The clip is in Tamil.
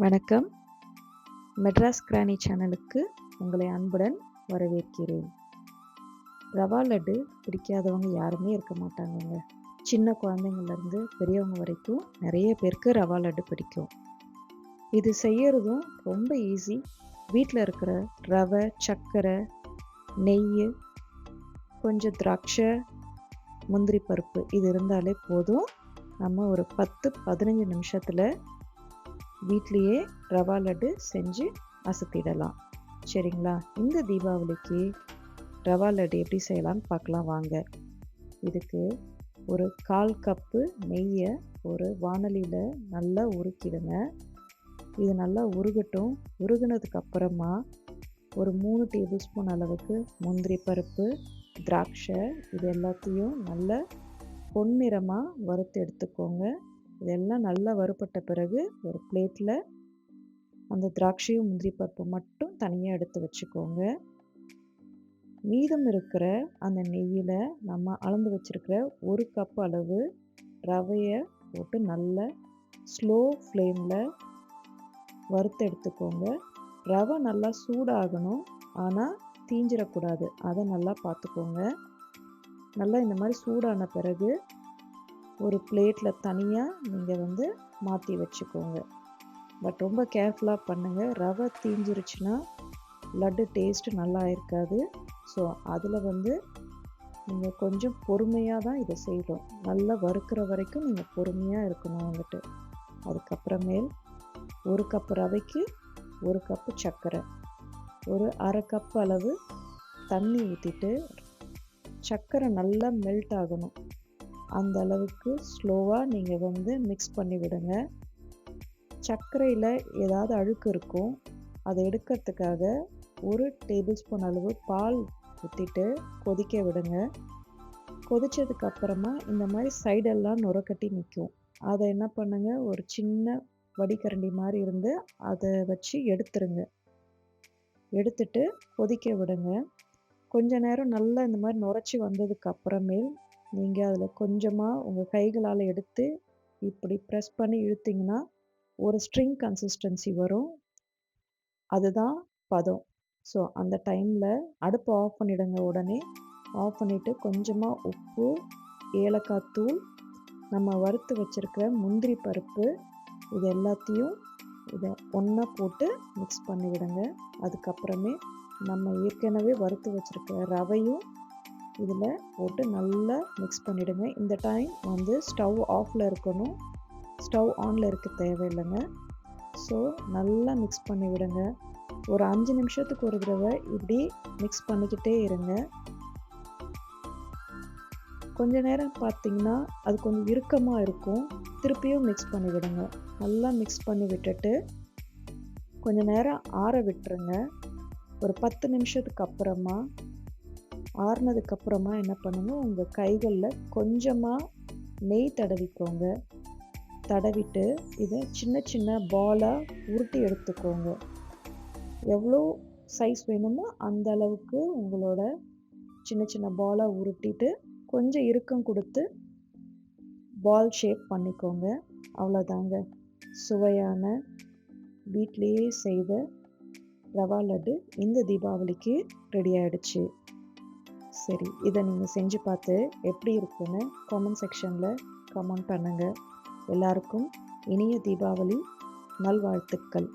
வணக்கம். மெட்ராஸ் கிராணி சேனலுக்கு உங்களை அன்புடன் வரவேற்கிறேன். ரவா லட்டு பிடிக்காதவங்க யாருமே இருக்க மாட்டாங்கங்க. சின்ன குழந்தைங்கள்லேருந்து பெரியவங்க வரைக்கும் நிறைய பேருக்கு ரவா லட்டு பிடிக்கும். இது செய்யறதும் ரொம்ப ஈஸி வீட்டில் இருக்கிற ரவை சர்க்கரை நெய் கொஞ்சம் திராட்சை முந்திரி பருப்பு இது இருந்தாலே போதும். நம்ம ஒரு பத்து பதினஞ்சு நிமிஷத்தில் வீட்லேயே ரவா லட்டு செஞ்சு அசத்திடலாம். சரிங்களா? இந்த தீபாவளிக்கு ரவா லட்டு எப்படி செய்யலாம்னு பார்க்கலாம் வாங்க. இதுக்கு ஒரு கால் கப்பு நெய்யை ஒரு வானலியில் நல்லா உருக்கிடுங்க. இது நல்லா உருகட்டும். உருகினதுக்கு அப்புறமா ஒரு மூணு டேபிள் ஸ்பூன் அளவுக்கு முந்திரி பருப்பு திராட்சை இது எல்லாத்தையும் நல்லா பொன்னிறமாக வறுத்து எடுத்துக்கோங்க. இதெல்லாம் நல்லா வறுப்பட்ட பிறகு ஒரு பிளேட்டில் அந்த திராட்சையும் முந்திரி பருப்பு மட்டும் தனியாக எடுத்து வச்சுக்கோங்க. மீதம் இருக்கிற அந்த நெய்யில் நம்ம அளந்து வச்சுருக்கிற ஒரு கப் அளவு ரவையை போட்டு நல்ல ஸ்லோ ஃப்ளேமில் வறுத்து எடுத்துக்கோங்க. ரவை நல்லா சூடாகணும். ஆனால் தீஞ்சிடக்கூடாது அதை நல்லா பார்த்துக்கோங்க. நல்லா இந்த மாதிரி சூடான பிறகு ஒரு பிளேட்டில் தனியாக நீங்கள் வந்து மாற்றி வச்சுக்கோங்க. பட் ரொம்ப கேர்ஃபுல்லாக பண்ணுங்கள் ரவை தீஞ்சிருச்சுன்னா லட்டு டேஸ்ட்டு நல்லா இருக்காது. ஸோ அதில் வந்து நீங்கள் கொஞ்சம் பொறுமையாக தான் இதை செய்யணும். நல்லா வறுக்கிற வரைக்கும் நீங்கள் பொறுமையாக இருக்கணும் வந்துட்டு. அதுக்கப்புறமேல் ஒரு கப் ரவைக்கு ஒரு கப்பு சர்க்கரை. ஒரு அரை கப் அளவு தண்ணி ஊற்றிட்டு சர்க்கரை நல்லா மெல்ட் ஆகணும். அந்த அளவுக்கு ஸ்லோவாக நீங்கள் வந்து மிக்ஸ் பண்ணி விடுங்க. சர்க்கரையில் ஏதாவது அழுக்கு இருக்கும் அதை எடுக்கிறதுக்காக ஒரு டேபிள் ஸ்பூன் அளவு பால் ஊற்றிட்டு கொதிக்க விடுங்க. கொதிச்சதுக்கு அப்புறமா இந்த மாதிரி சைடெல்லாம் நுரக்கட்டி நிற்கும் அதை என்ன பண்ணுங்க ஒரு சின்ன வடிகரண்டி மாதிரி இருந்து அதை வச்சு எடுத்துருங்க. எடுத்துட்டு கொதிக்க விடுங்க. கொஞ்ச நேரம் நல்லா இந்த மாதிரி நுரைச்சி வந்ததுக்கு அப்புறமேல் நீங்கள் அதில் கொஞ்சமாக உங்கள் கைகளால் எடுத்து இப்படி ப்ரெஸ் பண்ணி இழுத்திங்கன்னா ஒரு ஸ்ட்ரிங் கன்சிஸ்டன்சி வரும். அதுதான் பதம். ஸோ அந்த டைமில் அடுப்பை ஆஃப் பண்ணிவிடுங்க உடனே. ஆஃப் பண்ணிவிட்டு கொஞ்சமாக உப்பு ஏலக்காய் தூள் நம்ம வறுத்து வச்சுருக்க முந்திரி பருப்பு இது எல்லாத்தையும் இதை ஒன்றா போட்டு மிக்ஸ் பண்ணிவிடுங்க. அதுக்கப்புறமே நம்ம ஏற்கனவே வறுத்து வச்சுருக்க ரவையும் இதில் போட்டு நல்லா மிக்ஸ் பண்ணிவிடுங்க இந்த டைம் வந்து ஸ்டவ் ஆஃபில் இருக்கணும். ஸ்டவ் ஆனில் இருக்க தேவையில்லைங்க. ஸோ நல்லா மிக்ஸ் பண்ணி விடுங்க. ஒரு அஞ்சு நிமிஷத்துக்கு ஒரு தடவை இப்படி மிக்ஸ் பண்ணிக்கிட்டே இருங்க. கொஞ்ச நேரம் பார்த்தீங்கன்னா அது கொஞ்சம் இறுக்கமாக இருக்கும். திருப்பியும் மிக்ஸ் பண்ணி விடுங்க. நல்லா மிக்ஸ் பண்ணி விட்டுட்டு கொஞ்ச நேரம் ஆற விட்டுருங்க. ஒரு பத்து நிமிஷத்துக்கு அப்புறமா ஆறுனதுக்கப்புறமா என்ன பண்ணணும்? உங்கள் கைகளில் கொஞ்சமாக நெய் தடவிக்கோங்க. தடவிட்டு இதை சின்ன சின்ன பாலாக உருட்டி எடுத்துக்கோங்க. எவ்வளோ சைஸ் வேணுமோ அந்த அளவுக்கு உங்களோட சின்ன சின்ன பாலாக உருட்டிட்டு கொஞ்சம் இறுக்கம் கொடுத்து பால் ஷேப் பண்ணிக்கோங்க. அவ்வளோதாங்க. சுவையான வீட்லேயே செய்த ரவா லட்டு இந்த தீபாவளிக்கு ரெடி ஆயிடுச்சு. சரி இதை நீங்கள் செஞ்சு பார்த்து எப்படி இருக்குன்னு காமெண்ட் செக்ஷனில் கமெண்ட் பண்ணுங்கள் எல்லாருக்கும் இனிய தீபாவளி நல்வாழ்த்துக்கள்.